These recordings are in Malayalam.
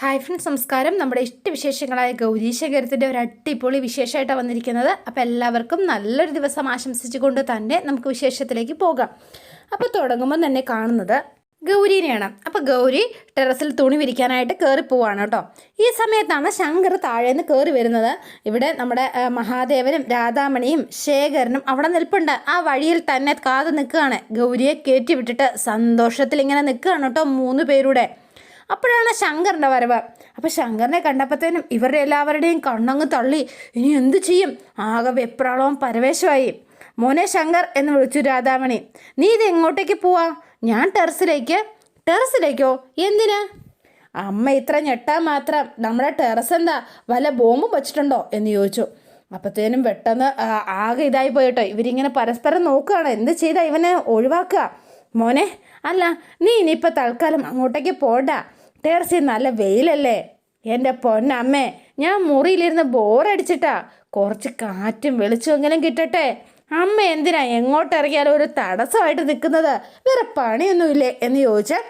ഹായ് ഫ്രണ്ട്സ് നമസ്കാരം. നമ്മുടെ ഇഷ്ടവിശേഷങ്ങളായ ഗൗരീശങ്കരത്തിന്റെ ഒരു അടിപൊളി വിശേഷമായിട്ടാണ് വന്നിരിക്കുന്നത്. അപ്പോൾ എല്ലാവർക്കും നല്ലൊരു ദിവസം ആശംസിച്ചുകൊണ്ട് തന്നെ നമുക്ക് വിശേഷത്തിലേക്ക് പോകാം. അപ്പോൾ തുടങ്ങുമ്പോൾ തന്നെ കാണുന്നത് ഗൗരീനെയാണ്. അപ്പോൾ ഗൗരി ടെറസിൽ തുണി വിരിക്കാനായിട്ട് കയറി പോവാണ് കേട്ടോ. ഈ സമയത്താണ് ശങ്കർ താഴെ നിന്ന് കയറി വരുന്നത്. ഇവിടെ നമ്മുടെ മഹാദേവനും രാധാമണിയും ശേഖരനും അവിടെ നിൽപ്പുണ്ട്. ആ വഴിയിൽ തന്നെ കാതു നിൽക്കുകയാണ്. ഗൗരിയെ കയറ്റി വിട്ടിട്ട് സന്തോഷത്തിൽ ഇങ്ങനെ നിൽക്കുകയാണ് കേട്ടോ മൂന്ന് പേരുടെ. അപ്പോഴാണ് ശങ്കറിന്റെ വരവ്. അപ്പോൾ ശങ്കറിനെ കണ്ടപ്പോഴത്തേനും ഇവരുടെ എല്ലാവരുടെയും കണ്ണങ്ങ് തള്ളി. ഇനി എന്ത് ചെയ്യും? ആകെ വെപ്രാളവും പരവേശമായി മോനെ ശങ്കർ എന്ന് വിളിച്ചു രാധാമണി. നീ ഇത് എങ്ങോട്ടേക്ക് പോവാ? ഞാൻ ടെറസിലേക്ക്. ടെറസിലേക്കോ? എന്തിന്? അമ്മ ഇത്ര ഞെട്ടാൻ മാത്രം നമ്മുടെ ടെറസ് എന്താ? വല്ല ബോംബും വച്ചിട്ടുണ്ടോ? എന്ന് ചോദിച്ചു. അപ്പത്തേനും പെട്ടെന്ന് ആകെ ഇതായി പോയിട്ടോ. ഇവരിങ്ങനെ പരസ്പരം നോക്കുകയാണ്. എന്ത് ചെയ്താൽ ഇവനെ ഒഴിവാക്കുക? മോനെ അല്ല നീ ഇനിയിപ്പോൾ തൽക്കാലം അങ്ങോട്ടേക്ക് പോണ്ട. ടെറസിൽ നല്ല വെയിലല്ലേ? എന്റെ പൊന്നമ്മേ ഞാൻ മുറിയിലിരുന്ന് ബോറടിച്ചിട്ടാ. കുറച്ച് കാറ്റും വെളിച്ചമെങ്കിലും കിട്ടട്ടെ? അമ്മ എന്തിനാ എങ്ങോട്ടിറങ്ങിയാലും ഒരു തടസ്സമായിട്ട് നിൽക്കുന്നത്? വേറെ പണിയൊന്നുമില്ലേ എന്ന് ചോദിച്ചാൽ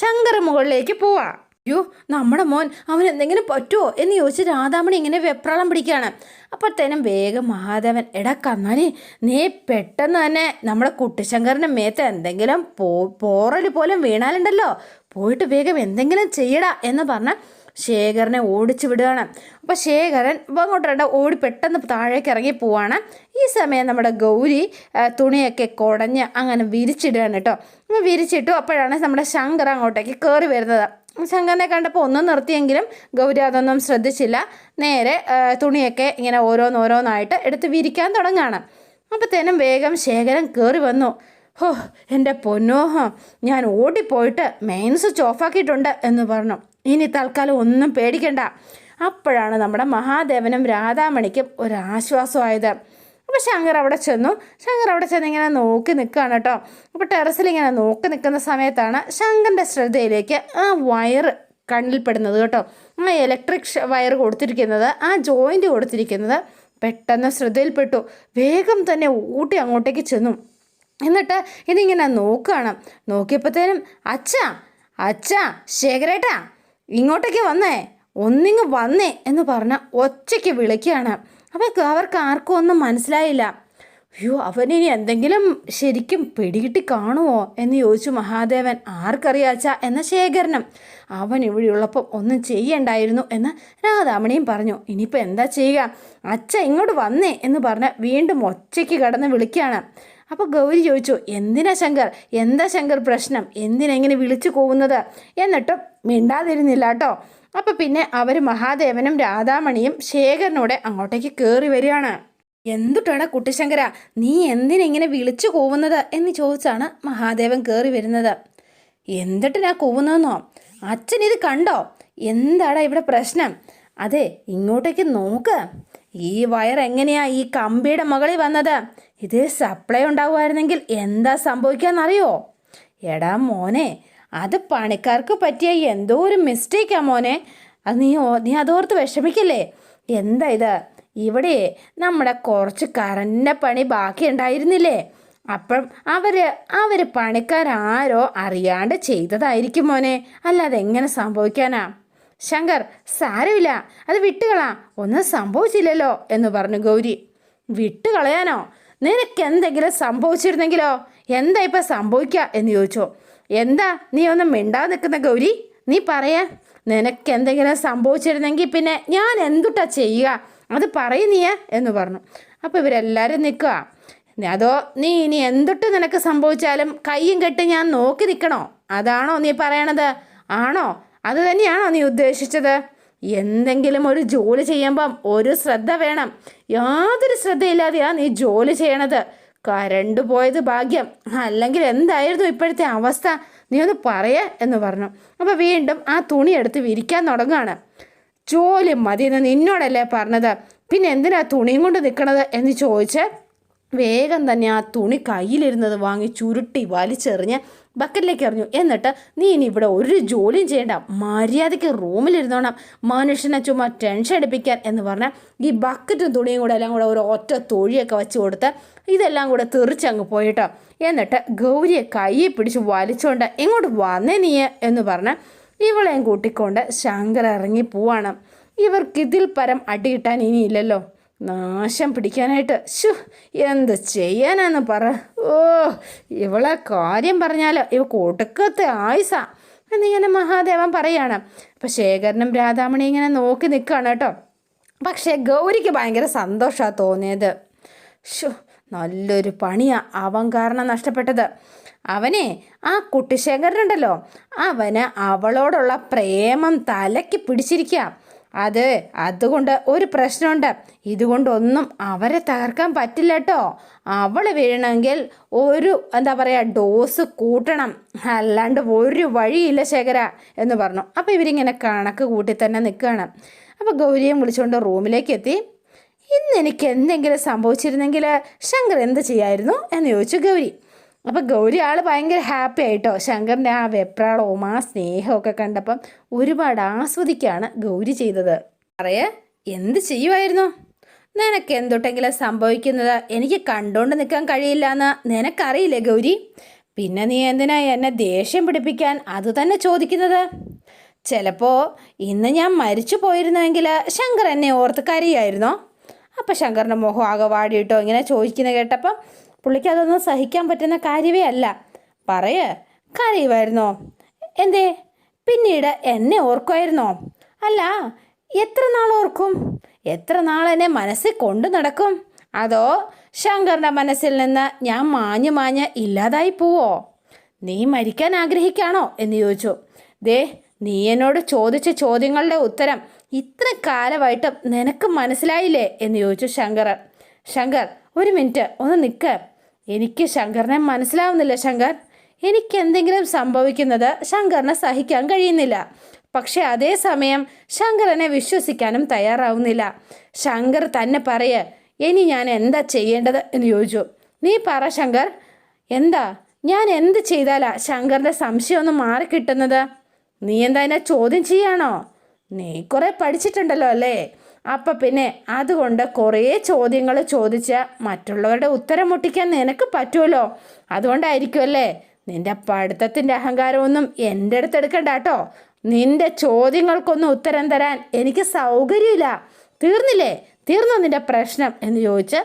ശങ്കർ മുകളിലേക്ക് പോവാ. അയ്യോ നമ്മുടെ മോൻ അവൻ എന്തെങ്കിലും പറ്റുമോ എന്ന് ചോദിച്ച് രാധാമണി ഇങ്ങനെ വെപ്രാളം പിടിക്കുകയാണ്. അപ്പോഴത്തേനും വേഗം മഹാദേവൻ എടാ കന്നാലി നീ പെട്ടെന്ന് തന്നെ നമ്മുടെ കുട്ടിശങ്കറിന്റെ മേത്ത് എന്തെങ്കിലും പോ പോറൽ പോലും വീണാലുണ്ടല്ലോ? പോയിട്ട് വേഗം എന്തെങ്കിലും ചെയ്യടാ എന്ന് പറഞ്ഞ് ശേഖരനെ ഓടിച്ചു വിടുകയാണ്. അപ്പോൾ ശേഖരൻ അങ്ങോട്ട് ഓടി പെട്ടെന്ന് താഴേക്ക് ഇറങ്ങി പോവാണ്. ഈ സമയം നമ്മുടെ ഗൗരി തുണിയൊക്കെ കുടഞ്ഞ് അങ്ങനെ വിരിച്ചിടുകയാണ് കേട്ടോ. അപ്പോൾ വിരിച്ചിട്ടു അപ്പോഴാണ് നമ്മുടെ ശങ്കർ അങ്ങോട്ടേക്ക് കയറി വരുന്നത്. ശങ്കറിനെ കണ്ടപ്പോൾ ഒന്നും നിർത്തിയെങ്കിലും ഗൗരി അതൊന്നും ശ്രദ്ധിച്ചില്ല. നേരെ തുണിയൊക്കെ ഇങ്ങനെ ഓരോന്നോരോന്നായിട്ട് എടുത്ത് വിരിക്കാൻ തുടങ്ങുകയാണ് അപ്പോഴത്തേനും വേഗം ശേഖരൻ കയറി വന്നു. ഹോ എന്റെ പൊന്നോഹോ ഞാൻ ഓടിപ്പോയിട്ട് മെയിൻസ് സ്വിച്ച് ഓഫാക്കിയിട്ടുണ്ട് എന്ന് പറഞ്ഞു. ഇനി തൽക്കാലം ഒന്നും പേടിക്കണ്ട. അപ്പോഴാണ് നമ്മുടെ മഹാദേവനും രാധാമണിക്കും ഒരാശ്വാസമായത് അപ്പോൾ ശങ്കർ അവിടെ ചെന്നു. ശങ്കർ അവിടെ ചെന്ന് ഇങ്ങനെ നോക്കി നിൽക്കുകയാണ് കേട്ടോ അപ്പോൾ ടെറസിൽ ഇങ്ങനെ നോക്കി നിൽക്കുന്ന സമയത്താണ് ശങ്കറിന്റെ ശ്രദ്ധയിലേക്ക് ആ വയർ കണ്ണിൽപ്പെടുന്നത് കേട്ടോ. ആ ഇലക്ട്രിക് വയർ കൊടുത്തിരിക്കുന്നത് ആ ജോയിന്റ് കൊടുത്തിരിക്കുന്നത് പെട്ടെന്ന് ശ്രദ്ധയിൽപ്പെട്ടു. വേഗം തന്നെ ഊട്ടി അങ്ങോട്ടേക്ക് ചെന്നു. എന്നിട്ട് ഇതിങ്ങനെ നോക്കുകയാണ്. നോക്കിയപ്പോഴത്തേനും അച്ഛാ അച്ഛാ ശേഖരേട്ടാ ഇങ്ങോട്ടേക്ക് വന്നേ ഒന്നിങ്ങ് വന്നേ എന്ന് പറഞ്ഞ ഒച്ചയ്ക്ക് വിളിക്കുകയാണ്. അപ്പം അവർക്ക് ആർക്കും ഒന്നും മനസ്സിലായില്ല. അയ്യോ അവനിനി എന്തെങ്കിലും ശരിക്കും പിടികിട്ടി കാണുമോ എന്ന് ചോദിച്ചു മഹാദേവൻ. ആർക്കറിയാച്ച? എന്ന ശേഖരനും. അവൻ ഇവിടെയുള്ളപ്പം ഒന്നും ചെയ്യണ്ടായിരുന്നു എന്ന് രാധാമണിയും പറഞ്ഞു. ഇനിയിപ്പോൾ എന്താ ചെയ്യുക? അച്ഛ ഇങ്ങോട്ട് വന്നേ എന്ന് പറഞ്ഞ് വീണ്ടും ഒച്ചയ്ക്ക് കടന്ന് വിളിക്കുകയാണ്. അപ്പോൾ ഗൗരി ചോദിച്ചു എന്തിനാ ശങ്കർ? എന്താ ശങ്കർ പ്രശ്നം? എന്തിനെങ്ങനെ വിളിച്ചു പോകുന്നത് എന്നിട്ടും മിണ്ടാതിരുന്നില്ല കേട്ടോ. അപ്പോൾ പിന്നെ അവർ മഹാദേവനും രാധാമണിയും ശേഖരനോടെ അങ്ങോട്ടേക്ക് കയറി വരികയാണ്. എന്തുട്ടാണ് കുട്ടിശങ്കര? നീ എന്തിനെങ്ങനെ വിളിച്ചു കൂവുന്നത്? എന്ന് ചോദിച്ചാണ് മഹാദേവൻ കയറി വരുന്നത്. എന്തിട്ടിനാ കൂവുന്നതെന്നോ? അച്ഛൻ ഇത് കണ്ടോ? എന്താടാ ഇവിടെ പ്രശ്നം? അതെ ഇങ്ങോട്ടേക്ക് നോക്ക്. ഈ വയർ എങ്ങനെയാ ഈ കമ്പിയുടെ മുകളിൽ വന്നത്? ഇത് സപ്ലൈ ഉണ്ടാവുമായിരുന്നെങ്കിൽ എന്താ സംഭവിക്കാന്നറിയോ? എടാ മോനെ അത് പണിക്കാർക്ക് പറ്റിയ എന്തോ ഒരു മിസ്റ്റേക്കാ മോനെ. അത് നീ നീ അതോർത്ത് വിഷമിക്കല്ലേ? എന്താ ഇത്? ഇവിടെ നമ്മുടെ കുറച്ച് കറന്റെ പണി ബാക്കി ഉണ്ടായിരുന്നില്ലേ? അപ്പം അവർ അവർ പണിക്കാരാരോ അറിയാണ്ട് ചെയ്തതായിരിക്കും മോനെ. അല്ലാതെ എങ്ങനെ സംഭവിക്കാനാ? ശങ്കർ സാരമില്ല അത് വിട്ടുകളാ ഒന്നും സംഭവിച്ചില്ലല്ലോ എന്ന് പറഞ്ഞു ഗൗരി. വിട്ടുകളയാനോ? നിനക്ക് എന്തെങ്കിലും സംഭവിച്ചിരുന്നെങ്കിലോ? എന്താ ഇപ്പം സംഭവിക്കുക എന്ന് ചോദിച്ചു. എന്താ നീ ഒന്നും മിണ്ടാതെ നിൽക്കുന്ന ഗൗരി? നീ പറയാ നിനക്ക് എന്തെങ്കിലും സംഭവിച്ചിരുന്നെങ്കിൽ പിന്നെ ഞാൻ എന്തുട്ടാ ചെയ്യുക? അത് പറയും നീയ എന്ന് പറഞ്ഞു. അപ്പോൾ ഇവരെല്ലാവരും നിൽക്കുക. അതോ നീ ഇനി എന്തൊട്ട് നിനക്ക് സംഭവിച്ചാലും കയ്യും കെട്ട് ഞാൻ നോക്കി നിൽക്കണോ? അതാണോ നീ പറയണത്? ആണോ? അത് തന്നെയാണോ നീ ഉദ്ദേശിച്ചത്? എന്തെങ്കിലും ഒരു ജോലി ചെയ്യുമ്പം ഒരു ശ്രദ്ധ വേണം. യാതൊരു ശ്രദ്ധയില്ലാതെയാ നീ ജോലി ചെയ്യണത്. കരണ്ട് പോയത് ഭാഗ്യം. അല്ലെങ്കിൽ എന്തായിരുന്നു ഇപ്പോഴത്തെ അവസ്ഥ? നീ ഒന്ന് പറയ എന്ന് പറഞ്ഞു. അപ്പോൾ വീണ്ടും ആ തുണി എടുത്ത് വിരിക്കാൻ തുടങ്ങുകയാണ് ജോലി മതി എന്ന് നിന്നോടല്ലേ പറഞ്ഞത്? പിന്നെ എന്തിനാ തുണിയും കൊണ്ട് നിൽക്കണത് എന്ന് ചോദിച്ച് വേഗം തന്നെ ആ തുണി കയ്യിലിരുന്നത് വാങ്ങി ചുരുട്ടി വലിച്ചെറിഞ്ഞ് ബക്കറ്റിലേക്ക് എറിഞ്ഞു. എന്നിട്ട് നീ ഇനി ഇവിടെ ഒരു ജോലിയും ചെയ്യേണ്ട. മര്യാദയ്ക്ക് റൂമിലിരുന്നോണം. മനുഷ്യനെ ചുമ്മാ ടെൻഷൻ അടിപ്പിക്കാൻ എന്ന് പറഞ്ഞാൽ ഈ ബക്കറ്റും തുണിയും കൂടെ എല്ലാം കൂടെ ഒരു ഒറ്റ തൊഴിയൊക്കെ വെച്ച് കൊടുത്ത് ഇതെല്ലാം കൂടെ തെറിച്ചങ്ങ് പോയിട്ടോ. എന്നിട്ട് ഗൗരിയെ കയ്യെ പിടിച്ച് വലിച്ചുകൊണ്ട് എങ്ങോട്ട് വന്നേ നീ എന്ന് പറഞ്ഞ് ഇവളെയും കൂട്ടിക്കൊണ്ട് ശങ്കർ ഇറങ്ങി പോവാണ്. ഇവർക്കിതിൽ പരം അടി കിട്ടാൻ ഇനിയില്ലല്ലോ. നാശം പിടിക്കാനായിട്ട്. ശു എന്ത് ചെയ്യാനാന്ന് പറ. ഓ ഇവളെ കാര്യം പറഞ്ഞാലോ ഇവ കൊടുക്കത്തെ ആയുസ. എന്നിങ്ങനെ മഹാദേവൻ പറയാണ്. അപ്പം ശേഖരനും രാധാമണി ഇങ്ങനെ നോക്കി നിൽക്കുകയാണ് കേട്ടോ. പക്ഷേ ഗൗരിക്ക് ഭയങ്കര സന്തോഷമാണ് തോന്നിയത്. ഷു നല്ലൊരു പണിയാണ് അവൻ കാരണം നഷ്ടപ്പെട്ടത്. അവനെ ആ കുട്ടിശേഖരനുണ്ടല്ലോ അവന് അവളോടുള്ള പ്രേമം തലയ്ക്ക് പിടിച്ചിരിക്കുക അത് അതുകൊണ്ട് ഒരു പ്രശ്നമുണ്ട്. ഇതുകൊണ്ടൊന്നും അവരെ തകർക്കാൻ പറ്റില്ല കേട്ടോ അവൾ വീഴണമെങ്കിൽ ഒരു എന്താ പറയുക ഡോസ് കൂട്ടണം. അല്ലാണ്ട് ഒരു വഴിയില്ല ശേഖര എന്ന് പറഞ്ഞു. അപ്പോൾ ഇവരിങ്ങനെ കണക്ക് കൂട്ടി തന്നെ നിൽക്കുകയാണ്. അപ്പോൾ ഗൗരിയെ വിളിച്ചുകൊണ്ട് റൂമിലേക്ക് എത്തി. ഇന്ന് എനിക്ക് എന്തെങ്കിലും സംഭവിച്ചിരുന്നെങ്കിൽ ശങ്കർ എന്ത് ചെയ്യായിരുന്നു എന്ന് ചോദിച്ചു ഗൗരി. അപ്പോൾ ഗൗരി ആൾ ഭയങ്കര ഹാപ്പി ആയിട്ടോ? ശങ്കറിന്റെ ആ വെപ്രാളവും ആ സ്നേഹമൊക്കെ കണ്ടപ്പം ഒരുപാട് ആസ്വദിക്കുകയാണ് ഗൗരി ചെയ്തത്. പറയേ എന്ത് ചെയ്യുമായിരുന്നു നിനക്ക് എന്തൊട്ടെങ്കിലും സംഭവിക്കുന്നത് എനിക്ക് കണ്ടുകൊണ്ട് നിൽക്കാൻ കഴിയില്ല എന്ന് നിനക്കറിയില്ലേ ഗൗരി? പിന്നെ നീ എന്തിനാ എന്നെ ദേഷ്യം പിടിപ്പിക്കാൻ അത് തന്നെ ചോദിക്കുന്നത്? ചിലപ്പോൾ ഇന്ന് ഞാൻ മരിച്ചു പോയിരുന്നുവെങ്കിൽ ശങ്കർ എന്നെ ഓർത്ത് കരയായിരുന്നോ? അപ്പം ശങ്കറിന്റെ മുഖം ആകെ വാടിയിട്ടോ? ഇങ്ങനെ ചോദിക്കുന്നത് കേട്ടപ്പം പുള്ളിക്ക് അതൊന്നും സഹിക്കാൻ പറ്റുന്ന കാര്യമേ അല്ല. പറയ കരയുമായിരുന്നോ എന്തേ പിന്നീട് എന്നെ ഓർക്കുമായിരുന്നോ അല്ല എത്ര നാൾ ഓർക്കും? എത്ര നാൾ എന്നെ മനസ്സിൽ കൊണ്ടു നടക്കും? അതോ ശങ്കറിന്റെ മനസ്സിൽ നിന്ന് ഞാൻ മാഞ്ഞു മാഞ്ഞ് ഇല്ലാതായി പോവോ? നീ മരിക്കാൻ ആഗ്രഹിക്കാണോ എന്ന് ചോദിച്ചു. ദേ നീ എന്നോട് ചോദിച്ച ചോദ്യങ്ങളുടെ ഉത്തരം ഇത്ര കാലമായിട്ടും നിനക്ക് മനസ്സിലായില്ലേ എന്ന് ചോദിച്ചു ശങ്കർ. ശങ്കർ ഒരു മിനിറ്റ് ഒന്ന് നിൽക്ക്. എനിക്ക് ശങ്കറിനെ മനസ്സിലാവുന്നില്ല ശങ്കർ. എനിക്ക് എന്തെങ്കിലും സംഭവിക്കുന്നത് ശങ്കറിനെ സഹിക്കാൻ കഴിയുന്നില്ല. പക്ഷെ അതേസമയം ശങ്കറിനെ വിശ്വസിക്കാനും തയ്യാറാവുന്നില്ല. ശങ്കർ തന്നെ പറയ ഇനി ഞാൻ എന്താ ചെയ്യേണ്ടത്? എന്ന് ചോദിച്ചു. നീ പറ ശങ്കർ. എന്താ? ഞാൻ എന്ത് ചെയ്താലാ ശങ്കറിന്റെ സംശയം ഒന്ന് മാറിക്കിട്ടുന്നത് നീ എന്താ എന്നെ ചോദ്യം ചെയ്യാണോ? നീ കുറേ പഠിച്ചിട്ടുണ്ടല്ലോ അല്ലേ? അപ്പം പിന്നെ അതുകൊണ്ട് കുറേ ചോദ്യങ്ങൾ ചോദിച്ച മറ്റുള്ളവരുടെ ഉത്തരം മുട്ടിക്കാൻ നിനക്ക് പറ്റുമല്ലോ അതുകൊണ്ടായിരിക്കുമല്ലേ നിന്റെ പഠിത്തത്തിന്റെ അഹങ്കാരമൊന്നും എന്റെ അടുത്ത് എടുക്കണ്ട കേട്ടോ. നിന്റെ ചോദ്യങ്ങൾക്കൊന്നും ഉത്തരം തരാൻ എനിക്ക് സൗകര്യമില്ല. തീർന്നില്ലേ? തീർന്നോ നിന്റെ പ്രശ്നം? എന്ന് ചോദിച്ച്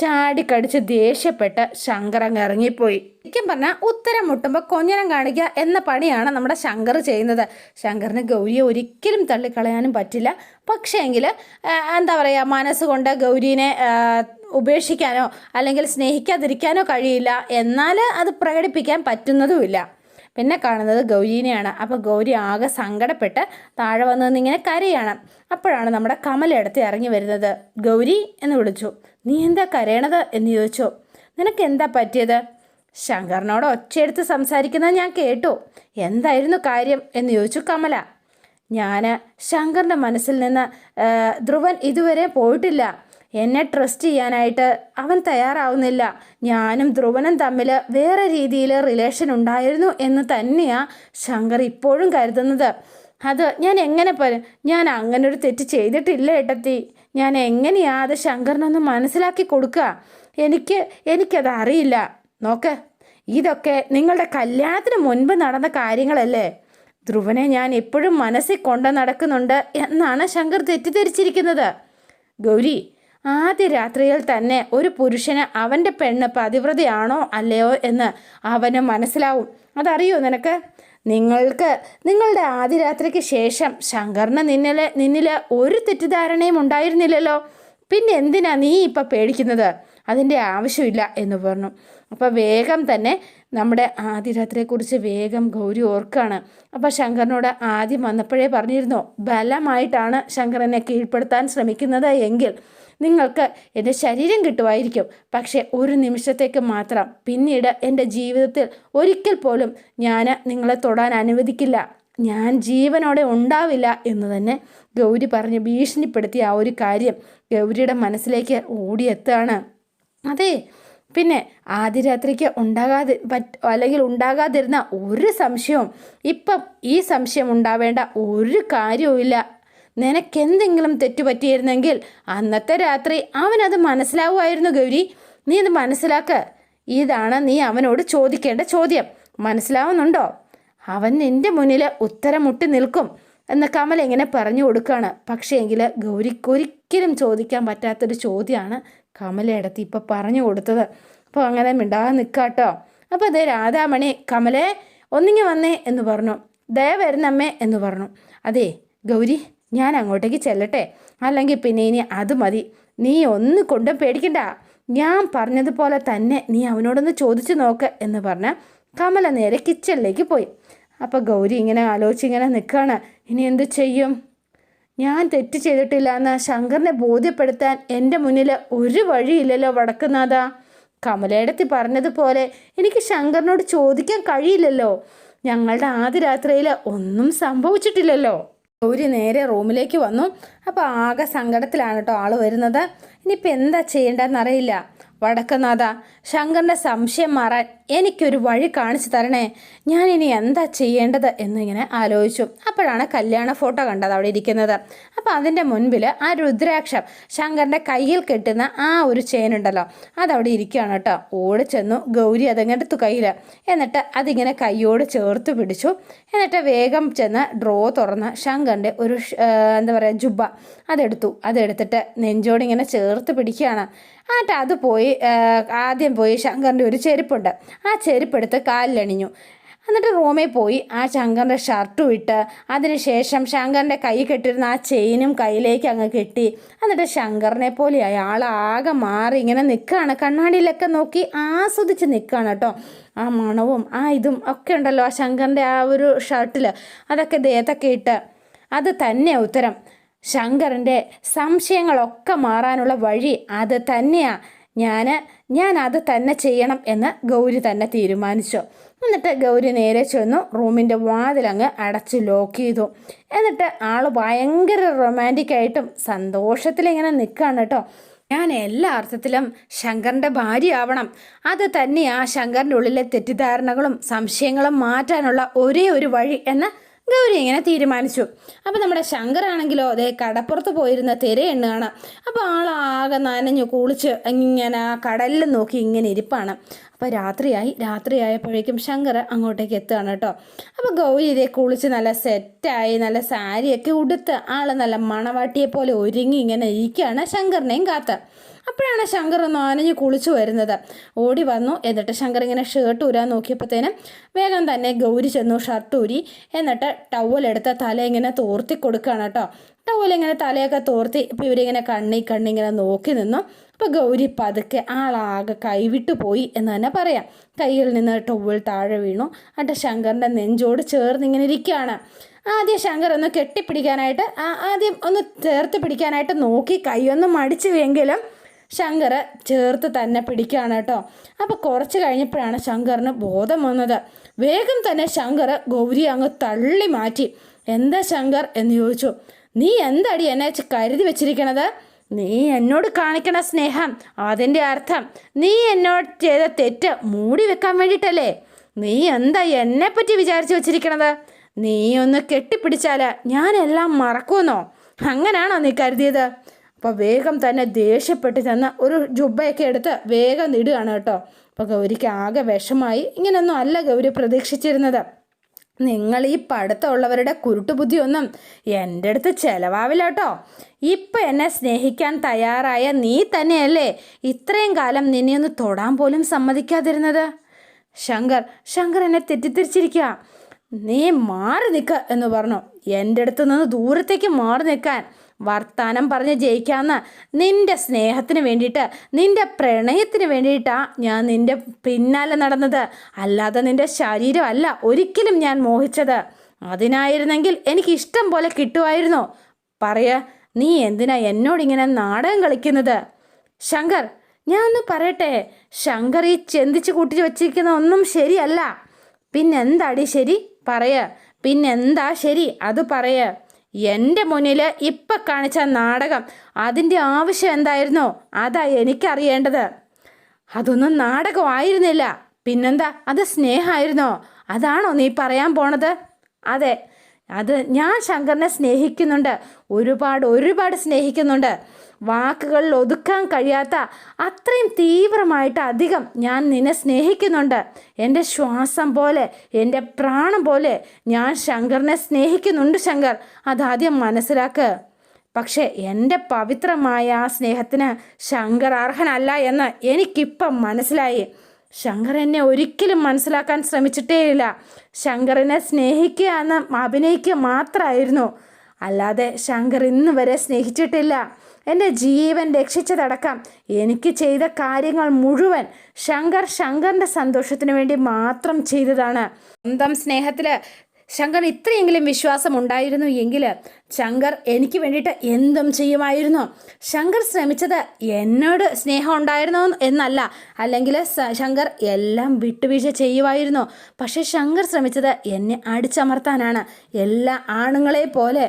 ചാടിക്കടിച്ച് ദേഷ്യപ്പെട്ട് ശങ്കർ അങ്ങ് ഇറങ്ങിപ്പോയി. ശരിക്കും പറഞ്ഞാൽ ഉത്തരം മുട്ടുമ്പോൾ കൊഞ്ഞനം കാണിക്കുക എന്ന പണിയാണ് നമ്മുടെ ശങ്കർ ചെയ്യുന്നത്. ശങ്കറിന് ഗൗരിയെ ഒരിക്കലും തള്ളിക്കളയാനും പറ്റില്ല. പക്ഷേങ്കിൽ എന്താ പറയുക മനസ്സുകൊണ്ട് ഗൗരീനെ ഉപേക്ഷിക്കാനോ അല്ലെങ്കിൽ സ്നേഹിക്കാതിരിക്കാനോ കഴിയില്ല. എന്നാൽ അത് പ്രകടിപ്പിക്കാൻ പറ്റുന്നതുമില്ല. പിന്നെ കാണുന്നത് ഗൗരീനെയാണ്. അപ്പോൾ ഗൗരി ആകെ സങ്കടപ്പെട്ട് താഴെ വന്ന് നിന്നിങ്ങനെ കരയാണ്. അപ്പോഴാണ് നമ്മുടെ കമലെടുത്ത് ഇറങ്ങി വരുന്നത്. ഗൗരി എന്ന് വിളിച്ചു. നീ എന്താ കരയണത് എന്ന് ചോദിച്ചു. നിനക്ക് എന്താ പറ്റിയത്? ശങ്കറിനോട് ഒച്ചയെടുത്ത് സംസാരിക്കുന്നത് ഞാൻ കേട്ടു. എന്തായിരുന്നു കാര്യം എന്ന് ചോദിച്ചു കമല. ഞാൻ ശങ്കറിന്റെ മനസ്സിൽ നിന്ന് ധ്രുവൻ ഇതുവരെ പോയിട്ടില്ല. എന്നെ ട്രസ്റ്റ് ചെയ്യാനായിട്ട് അവൻ തയ്യാറാവുന്നില്ല. ഞാനും ധ്രുവനും തമ്മിൽ വേറെ രീതിയിൽ റിലേഷൻ ഉണ്ടായിരുന്നു എന്ന് തന്നെയാണ് ശങ്കർ ഇപ്പോഴും കരുതുന്നത്. അത് ഞാൻ എങ്ങനെ പറ ഞാൻ അങ്ങനൊരു തെറ്റ് ചെയ്തിട്ടില്ല ഏട്ടത്തി. ഞാൻ എങ്ങനെയാ അത് ശങ്കറിനൊന്ന് മനസ്സിലാക്കി കൊടുക്കുക എനിക്ക് എനിക്കത് അറിയില്ല. നോക്ക് ഇതൊക്കെ നിങ്ങളുടെ കല്യാണത്തിന് മുൻപ് നടന്ന കാര്യങ്ങളല്ലേ? ധ്രുവനെ ഞാൻ എപ്പോഴും മനസ്സിൽ കൊണ്ട് നടക്കുന്നുണ്ട് എന്നാണ് ശങ്കർ തെറ്റിദ്ധരിച്ചിരിക്കുന്നത്. ഗൗരി ആദ്യ രാത്രിയിൽ തന്നെ ഒരു പുരുഷന് അവന്റെ പെണ്ണ് പതിവ്രതയാണോ അല്ലയോ എന്ന് അവന് മനസ്സിലാവും. അതറിയോ നിനക്ക്? നിങ്ങൾക്ക് നിങ്ങളുടെ ആദ്യ രാത്രിക്ക് ശേഷം ശങ്കറിന് നിന്നിലെ നിന്നിൽ ഒരു തെറ്റിദ്ധാരണയും ഉണ്ടായിരുന്നില്ലല്ലോ. പിന്നെ എന്തിനാ നീ ഇപ്പം പേടിക്കുന്നത്? അതിന്റെ ആവശ്യമില്ല എന്ന് പറഞ്ഞു. അപ്പോൾ വേഗം തന്നെ നമ്മുടെ ആദ്യരാത്രിയെക്കുറിച്ച് വേഗം ഗൗരി ഓർക്കാണ്. അപ്പോൾ ശങ്കറിനോട് ആദ്യം വന്നപ്പോഴേ പറഞ്ഞിരുന്നു ബലമായിട്ടാണ് ശങ്കരനെ കീഴ്പ്പെടുത്താൻ ശ്രമിക്കുന്നത് എങ്കിൽ. നിങ്ങൾക്ക് എന്റെ ശരീരം കിട്ടുമായിരിക്കും. പക്ഷേ ഒരു നിമിഷത്തേക്ക് മാത്രം. പിന്നീട് എന്റെ ജീവിതത്തിൽ ഒരിക്കൽ പോലും ഞാൻ നിങ്ങളെ തൊടാൻ അനുവദിക്കില്ല. ഞാൻ ജീവനോടെ ഉണ്ടാവില്ല എന്ന് തന്നെ ഗൗരി പറഞ്ഞ് ഭീഷണിപ്പെടുത്തിയ ആ ഒരു കാര്യം ഗൗരിയുടെ മനസ്സിലേക്ക് ഓടിയെത്താണ് അതെ പിന്നെ ആദ്യ രാത്രിക്ക് ഉണ്ടാകാതെ പറ്റ അല്ലെങ്കിൽ ഉണ്ടാകാതിരുന്ന ഒരു സംശയവും ഇപ്പം ഈ സംശയം ഉണ്ടാവേണ്ട ഒരു കാര്യവുമില്ല. നിനക്കെന്തെങ്കിലും തെറ്റുപറ്റിയിരുന്നെങ്കിൽ അന്നത്തെ രാത്രി അവനത് മനസ്സിലാവുമായിരുന്നു ഗൗരി. നീ അത് മനസ്സിലാക്ക. ഇതാണ് നീ അവനോട് ചോദിക്കേണ്ട ചോദ്യം. മനസ്സിലാവുന്നുണ്ടോ? അവൻ നിന്റെ മുന്നിൽ ഉത്തരമുട്ടി നിൽക്കും എന്ന് കമൽ എങ്ങനെ പറഞ്ഞു കൊടുക്കുകയാണ് പക്ഷേ എങ്കിൽ ഗൗരിക്കൊരിക്കലും ചോദിക്കാൻ പറ്റാത്തൊരു ചോദ്യമാണ് കമലയിടത്ത് ഇപ്പം പറഞ്ഞു കൊടുത്തത്. അപ്പോൾ അങ്ങനെ മിണ്ടാതെ നിൽക്കാട്ടോ അപ്പോൾ അതേ രാധാമണി കമലേ ഒന്നിങ്ങി വന്നേ എന്ന് പറഞ്ഞു. ദയ വരുന്നമ്മേ എന്ന് പറഞ്ഞു. അതെ ഗൗരി ഞാൻ അങ്ങോട്ടേക്ക് ചെല്ലട്ടെ? അല്ലെങ്കിൽ പിന്നെ ഇനി അത് മതി. നീ ഒന്ന് കൊണ്ടും പേടിക്കണ്ട. ഞാൻ പറഞ്ഞതുപോലെ തന്നെ നീ അവനോടൊന്ന് ചോദിച്ചു നോക്ക് എന്ന് പറഞ്ഞ കമല നേരെ കിച്ചണിലേക്ക് പോയി. അപ്പോൾ ഗൗരി ഇങ്ങനെ ആലോചിച്ച് ഇങ്ങനെ നിൽക്കുകയാണ് ഇനി എന്ത് ചെയ്യും? ഞാൻ തെറ്റ് ചെയ്തിട്ടില്ല എന്ന് ശങ്കറിനെ ബോധ്യപ്പെടുത്താൻ എന്റെ മുന്നിൽ ഒരു വഴിയില്ലല്ലോ വടക്കുന്നാഥ. കമലയിടത്തി പറഞ്ഞതുപോലെ എനിക്ക് ശങ്കറിനോട് ചോദിക്കാൻ കഴിയില്ലല്ലോ. ഞങ്ങളുടെ ആദ്യ രാത്രിയിൽ ഒന്നും സംഭവിച്ചിട്ടില്ലല്ലോ. ഗൗരി നേരെ റൂമിലേക്ക് വന്നു. അപ്പോൾ ആകെ സങ്കടത്തിലാണ് കേട്ടോ ആൾ വരുന്നത്. ഇനിയിപ്പോൾ എന്താ ചെയ്യേണ്ടതെന്നറിയില്ല വടക്കനാഥ ശങ്കറിന്റെ സംശയം മാറാൻ എനിക്കൊരു വഴി കാണിച്ചു തരണേ. ഞാൻ ഇനി എന്താ ചെയ്യേണ്ടത് എന്നിങ്ങനെ ആലോചിച്ചു. അപ്പോഴാണ് കല്യാണ ഫോട്ടോ കണ്ടത് അവിടെ ഇരിക്കുന്നത്. അപ്പോൾ അതിന്റെ മുൻപിൽ ആ രുദ്രാക്ഷം ശങ്കറിന്റെ കയ്യിൽ കെട്ടുന്ന ആ ഒരു ചെയിൻ ഉണ്ടല്ലോ. അതവിടെ ഇരിക്കുകയാണ് കേട്ടോ. ഓടി ചെന്നു ഗൗരി അതങ്ങെടുത്തു കയ്യിൽ എന്നിട്ട് അതിങ്ങനെ കൈയോട് ചേർത്ത് പിടിച്ചു. എന്നിട്ട് വേഗം ചെന്ന് ഡ്രോ തുറന്ന് ശങ്കറിന്റെ ഒരു എന്താ പറയുക ജുബ അതെടുത്തു. അതെടുത്തിട്ട് നെഞ്ചോട് ഇങ്ങനെ ചേർത്ത് പിടിക്കുകയാണ്. എന്നിട്ട് അത് പോയി ആദ്യം പോയി ശങ്കറിന്റെ ഒരു ചെരുപ്പുണ്ട്. ആ ചെരുപ്പെടുത്ത് കാലിലണിഞ്ഞു. എന്നിട്ട് റൂമിൽ പോയി ആ ശങ്കറിന്റെ ഷർട്ടും ഇട്ട്. അതിനുശേഷം ശങ്കറിന്റെ കൈ കെട്ടിരുന്ന ആ ചെയിനും കയ്യിലേക്ക് അങ്ങ് കെട്ടി. എന്നിട്ട് ശങ്കറിനെ പോലെ ആകെ മാറി ഇങ്ങനെ നിൽക്കുകയാണ്. കണ്ണാടിയിലൊക്കെ നോക്കി ആസ്വദിച്ച് നിൽക്കുകയാണ് കേട്ടോ. ആ മണവും ആ ഇതും ഒക്കെ ഉണ്ടല്ലോ ആ ശങ്കറിന്റെ ആ ഒരു ഷർട്ടിൽ അതൊക്കെ ദേഹത്തൊക്കെ ഇട്ട്. അത് തന്നെ ഉത്തരം. ശങ്കറിന്റെ സംശയങ്ങളൊക്കെ മാറാനുള്ള വഴി അത് തന്നെയാണ് ഞാൻ ഞാൻ അത് തന്നെ ചെയ്യണം എന്ന് ഗൗരി തന്നെ തീരുമാനിച്ചു. എന്നിട്ട് ഗൗരി നേരെ ചെന്നു റൂമിന്റെ വാതിലങ്ങ് അടച്ച് ലോക്ക് ചെയ്തു. എന്നിട്ട് ആൾ ഭയങ്കര റൊമാന്റിക് ആയിട്ടും സന്തോഷത്തിലിങ്ങനെ നിൽക്കുകയാണ് കേട്ടോ. ഞാൻ എല്ലാ അർത്ഥത്തിലും ശങ്കറിന്റെ ഭാര്യ ആവണം അത് ആ ശങ്കറിന്റെ ഉള്ളിലെ തെറ്റിദ്ധാരണകളും സംശയങ്ങളും മാറ്റാനുള്ള ഒരേ ഒരു വഴി എന്ന് ഗൗരി ഇങ്ങനെ തീരുമാനിച്ചു. അപ്പോൾ നമ്മുടെ ശങ്കറാണെങ്കിലോ അതേ കടപ്പുറത്ത് പോയിരുന്ന തിര എണ്ണുകയാണ് അപ്പോൾ ആളാകെ നനഞ്ഞു കുളിച്ച് ഇങ്ങനെ ആ കടലിൽ നോക്കി ഇങ്ങനെ ഇരിപ്പാണ്. അപ്പോൾ രാത്രിയായി. രാത്രിയായപ്പോഴേക്കും ശങ്കർ അങ്ങോട്ടേക്ക് എത്തുകയാണ് കേട്ടോ. അപ്പോൾ ഗൗരി ഇതേ കുളിച്ച് നല്ല സെറ്റായി നല്ല സാരിയൊക്കെ ഉടുത്ത് ആൾ നല്ല മണവാട്ടിയെ പോലെ ഒരുങ്ങി ഇങ്ങനെ ഇരിക്കുകയാണ് ശങ്കറിനെയും കാത്ത്. അപ്പോഴാണ് ശങ്കർ ഒന്ന് ആനഞ്ഞ് കുളിച്ചു വരുന്നത്. ഓടി വന്നു. എന്നിട്ട് ശങ്കർ ഇങ്ങനെ ഷർട്ട് ഊരാൻ നോക്കിയപ്പോഴത്തേനും വേഗം തന്നെ ഗൗരി ചെന്നു ഷർട്ട് ഊരി. എന്നിട്ട് ടവലെടുത്ത് തല ഇങ്ങനെ തോർത്തി കൊടുക്കുകയാണ് കേട്ടോ. ടവലിങ്ങനെ തലയൊക്കെ തോർത്തി ഇപ്പം ഇവരിങ്ങനെ കണ്ണി കണ്ണിങ്ങനെ നോക്കി നിന്നു. അപ്പോൾ ഗൗരി പതുക്കെ ആളാകെ കൈവിട്ടു പോയി എന്ന് തന്നെ പറയാം. കയ്യിൽ നിന്ന് ടവൽ താഴെ വീണു. അട്ട ശങ്കറിന്റെ നെഞ്ചോട് ചേർന്ന് ഇങ്ങനെ ഇരിക്കുകയാണ്. ആദ്യം ശങ്കർ ഒന്ന് കെട്ടിപ്പിടിക്കാനായിട്ട് ആദ്യം ഒന്ന് ചേർത്ത് പിടിക്കാനായിട്ട് നോക്കി കൈയൊന്ന് മടിച്ചുവെങ്കിലും ശങ്കർ ചേർത്ത് തന്നെ പിടിക്കുകയാണ് കേട്ടോ. അപ്പോൾ കുറച്ച് കഴിഞ്ഞപ്പോഴാണ് ശങ്കറിന് ബോധം വന്നത്. വേഗം തന്നെ ശങ്കർ ഗൗരി അങ്ങ് തള്ളി മാറ്റി. എന്താ ശങ്കർ? എന്ന് ചോദിച്ചു. നീ എന്തടി എന്നെ കരുതി വെച്ചിരിക്കണത്? നീ എന്നോട് കാണിക്കണ സ്നേഹം അതിന്റെ അർത്ഥം നീ എന്നോട് ചെയ്ത തെറ്റ് മൂടി വെക്കാൻ വേണ്ടിയിട്ടല്ലേ? നീ എന്താ എന്നെപ്പറ്റി വിചാരിച്ചു വെച്ചിരിക്കണത്? നീ ഒന്ന് കെട്ടിപ്പിടിച്ചാൽ ഞാനെല്ലാം മറക്കുമെന്നോ? അങ്ങനാണോ നീ കരുതിയത്? അപ്പോൾ വേഗം തന്നെ ദേഷ്യപ്പെട്ട് ചെന്ന് ഒരു ജുബയൊക്കെ എടുത്ത് വേഗം ഇടുകയാണ് കേട്ടോ. അപ്പോൾ ഗൗരിക്ക് ആകെ വിഷമായി. ഇങ്ങനെയൊന്നും അല്ല ഗൗരി പ്രതീക്ഷിച്ചിരുന്നത്. നിങ്ങൾ ഈ പഠിത്തമുള്ളവരുടെ കുരുട്ടുബുദ്ധിയൊന്നും എന്റെ അടുത്ത് ചിലവാവില്ല കേട്ടോ. ഇപ്പം എന്നെ സ്നേഹിക്കാൻ തയ്യാറായ നീ തന്നെയല്ലേ ഇത്രയും കാലം നിന്നെ ഒന്ന് തൊടാൻ പോലും സമ്മതിക്കാതിരുന്നത്? ശങ്കർ ശങ്കർ എന്നെ തെറ്റിദ്ധരിച്ചിരിക്കുക നീ മാറി നിൽക്കുക എന്ന് പറഞ്ഞു. എന്റെ അടുത്ത് നിന്ന് ദൂരത്തേക്ക് മാറി നിൽക്കാൻ. വർത്താനം പറഞ്ഞ് ജയിക്കാമെന്ന് നിന്റെ സ്നേഹത്തിന് വേണ്ടിയിട്ട് നിന്റെ പ്രണയത്തിന് വേണ്ടിയിട്ടാണ് ഞാൻ നിന്റെ പിന്നാലെ നടന്നത്. അല്ലാതെ നിന്റെ ശരീരമല്ല ഒരിക്കലും ഞാൻ മോഹിച്ചത്. അതിനായിരുന്നെങ്കിൽ എനിക്ക് ഇഷ്ടം പോലെ കിട്ടുമായിരുന്നോ. പറയ നീ എന്തിനാ എന്നോടിങ്ങനെ നാടകം കളിക്കുന്നത്? ശങ്കർ ഞാൻ ഒന്ന് പറയട്ടെ. ശങ്കർ ഈ ചെന്തിച്ച് കൂട്ടി വച്ചിരിക്കുന്ന ഒന്നും ശരിയല്ല. പിന്നെന്താടി ശരി? പറയ. പിന്നെന്താ ശരി? അത് പറയ. എന്റെ മുന്നിൽ ഇപ്പം കാണിച്ച നാടകം അതിന്റെ ആവശ്യം എന്തായിരുന്നോ? അതാ എനിക്കറിയേണ്ടത്. അതൊന്നും നാടകമായിരുന്നില്ല. പിന്നെന്താ? അത് സ്നേഹമായിരുന്നോ? അതാണോ നീ പറയാൻ പോണത്? അതെ അത് ഞാൻ ശങ്കറിനെ സ്നേഹിക്കുന്നുണ്ട്. ഒരുപാട് ഒരുപാട് സ്നേഹിക്കുന്നുണ്ട്. വാക്കുകളിൽ ഒതുക്കാൻ കഴിയാത്ത അത്രയും തീവ്രമായിട്ട് അധികം ഞാൻ നിന്നെ സ്നേഹിക്കുന്നുണ്ട്. എന്റെ ശ്വാസം പോലെ എന്റെ പ്രാണം പോലെ ഞാൻ ശങ്കറിനെ സ്നേഹിക്കുന്നുണ്ട് ശങ്കർ. അതാദ്യം മനസ്സിലാക്ക്. പക്ഷേ എന്റെ പവിത്രമായ ആ സ്നേഹത്തിന് ശങ്കർ അർഹനല്ല എന്ന് എനിക്കിപ്പം മനസ്സിലായി. ശങ്കർ എന്നെ ഒരിക്കലും മനസ്സിലാക്കാൻ ശ്രമിച്ചിട്ടേയില്ല. ശങ്കറിനെ സ്നേഹിക്കുക എന്ന് അഭിനയിക്കുക മാത്രമായിരുന്നു. അല്ലാതെ ശങ്കർ ഇന്ന് വരെ സ്നേഹിച്ചിട്ടില്ല. എന്റെ ജീവൻ രക്ഷിച്ചതടക്കം എനിക്ക് ചെയ്ത കാര്യങ്ങൾ മുഴുവൻ ശങ്കർ ശങ്കറിന്റെ സന്തോഷത്തിന് വേണ്ടി മാത്രം ചെയ്തതാണ്. സ്വന്തം സ്നേഹത്തിൽ ശങ്കർ ഇത്രയെങ്കിലും വിശ്വാസം ഉണ്ടായിരുന്നു എങ്കിൽ ശങ്കർ എനിക്ക് വേണ്ടിയിട്ട് എന്തും ചെയ്യുമായിരുന്നു. ശങ്കർ ശ്രമിച്ചത് എന്നോട് സ്നേഹം ഉണ്ടായിരുന്നോ എന്നല്ല അല്ലെങ്കിൽ ശങ്കർ എല്ലാം വിട്ടുവീഴ്ച ചെയ്യുമായിരുന്നു. പക്ഷേ ശങ്കർ ശ്രമിച്ചത് എന്നെ അടിച്ചമർത്താനാണ്. എല്ലാ ആണുങ്ങളെ പോലെ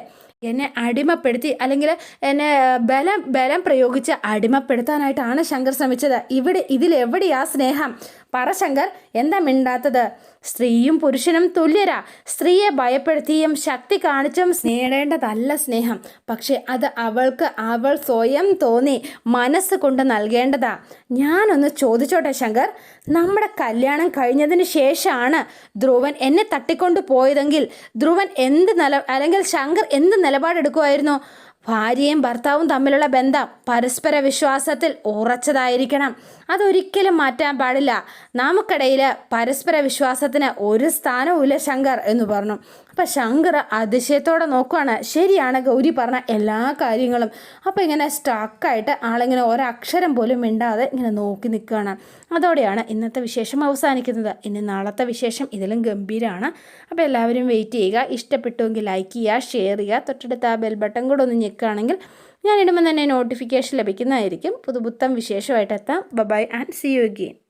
എന്നെ അടിമപ്പെടുത്തി അല്ലെങ്കിൽ എന്നെ ബലം ബലം പ്രയോഗിച്ച് അടിമപ്പെടുത്താനായിട്ടാണ് ശങ്കർ ശ്രമിച്ചത്. ഇവിടെ ഇതിലെവിടെയാ സ്നേഹം? പറ ശങ്കർ എന്താ മിണ്ടാത്തത്? സ്ത്രീയും പുരുഷനും തുല്യരാ. സ്ത്രീയെ ഭയപ്പെടുത്തിയും ശക്തി കാണിച്ചും നേടേണ്ടതല്ല സ്നേഹം. പക്ഷെ അത് അവൾക്ക് അവൾ സ്വയം തോന്നി മനസ്സ് കൊണ്ട് നൽകേണ്ടതാ. ഞാനൊന്ന് ചോദിച്ചോട്ടെ ശങ്കർ? നമ്മുടെ കല്യാണം കഴിഞ്ഞതിന് ശേഷമാണ് ധ്രുവൻ എന്നെ തട്ടിക്കൊണ്ട് പോയതെങ്കിൽ ധ്രുവൻ എന്ത് നില അല്ലെങ്കിൽ ശങ്കർ എന്ത് നിലപാടെടുക്കുമായിരുന്നു? ഭാര്യയും ഭർത്താവും തമ്മിലുള്ള ബന്ധം പരസ്പര വിശ്വാസത്തിൽ ഉറച്ചതായിരിക്കണം. അതൊരിക്കലും മാറ്റാൻ പാടില്ല. നമുക്കിടയിൽ പരസ്പര വിശ്വാസത്തിന് ഒരു സ്ഥാനവുമില്ല ശങ്കർ എന്ന് പറഞ്ഞു. അപ്പം ശങ്കർ അതിശയത്തോടെ നോക്കുവാണ്. ശരിയാണ് ഗൗരി പറഞ്ഞ എല്ലാ കാര്യങ്ങളും. അപ്പോൾ ഇങ്ങനെ സ്റ്റക്കായിട്ട് ആളിങ്ങനെ ഒരക്ഷരം പോലും മിണ്ടാതെ ഇങ്ങനെ നോക്കി നിൽക്കുകയാണ് അതോടെയാണ് ഇന്നത്തെ വിശേഷം അവസാനിക്കുന്നത്. ഇനി നാളത്തെ വിശേഷം ഇതിലും ഗംഭീരമാണ് അപ്പോൾ എല്ലാവരും വെയിറ്റ് ചെയ്യുക. ഇഷ്ടപ്പെട്ടുവെങ്കിൽ ലൈക്ക് ചെയ്യുക ഷെയർ ചെയ്യുക. തൊട്ടടുത്ത് ആ ബെൽ ബട്ടൺ കൂടെ ഒന്ന് ഞെക്കുകയാണെങ്കിൽ ഞാൻ ഇടുമ്പോൾ തന്നെ നോട്ടിഫിക്കേഷൻ ലഭിക്കുന്നതായിരിക്കും. പുതുപുത്തം വിശേഷമായിട്ട് എത്താം. Bye and see you again